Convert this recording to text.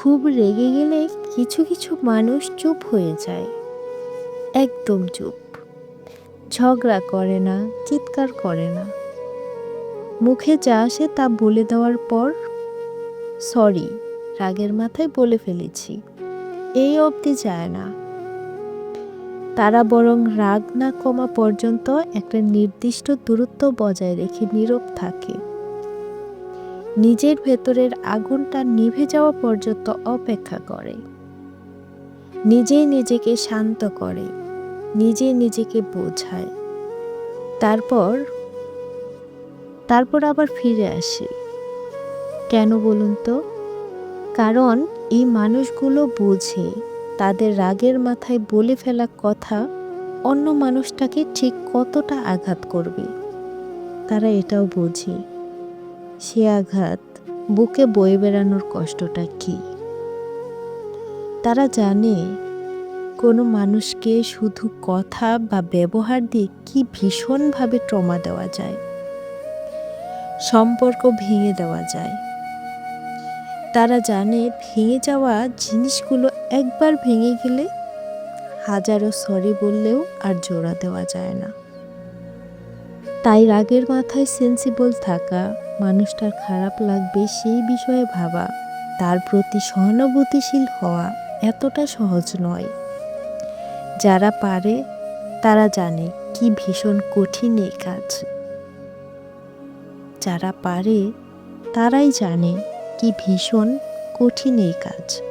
খুব রেগে গেলে কিছু কিছু মানুষ চুপ হয়ে যায়। একদম চুপ। ঝগড়া করে না, চিৎকার করে না। মুখে যা আসে তা বলে দেওয়ার পর, সরি, রাগের মাথায় বলে ফেলেছি। এই অবধি যায় না। তারা বরং রাগ না কমা পর্যন্ত একটা নির্দিষ্ট দূরত্ব বজায় রেখে নীরব থাকে। নিজের ভেতরের আগুনটা নিভে যাওয়া পর্যন্ত অপেক্ষা করে। নিজেই নিজেকে শান্ত করে নিজে নিজেকে বোঝায়। তারপর তারপর আবার ফিরে আসে। কেন বলুন তো? কারণ এই মানুষগুলো বোঝে, তাদের রাগের মাথায় বলে ফেলা কথা অন্য মানুষটাকে ঠিক কতটা আঘাত করবে। তারা এটাও বোঝে। সে আঘাত বুকে বয়ে বেড়ানোর কষ্টটা কী? তারা জানে কোনো মানুষকে শুধু কথা বা ব্যবহার দিয়ে কি ভীষণভাবে ট্রমা দেওয়া যায়? সম্পর্ক ভেঙে দেওয়া যায়। তারা জানে ভেঙে যাওয়া জিনিসগুলো একবার ভেঙে গেলে হাজারো সরি বললেও আর জোড়া দেওয়া যায় না। তাই রাগের মাথায় সেন্সিবল থাকা, মানুষটার খারাপ লাগবে সেই বিষয়ে ভাবা, তার প্রতি সহানুভূতিশীল হওয়া এতটা সহজ নয়। যারা পারে, তারা জানে কি ভীষণ কঠিন এই কাজ। যারা পারে, তারাই জানে কি ভীষণ কঠিন এই কাজ।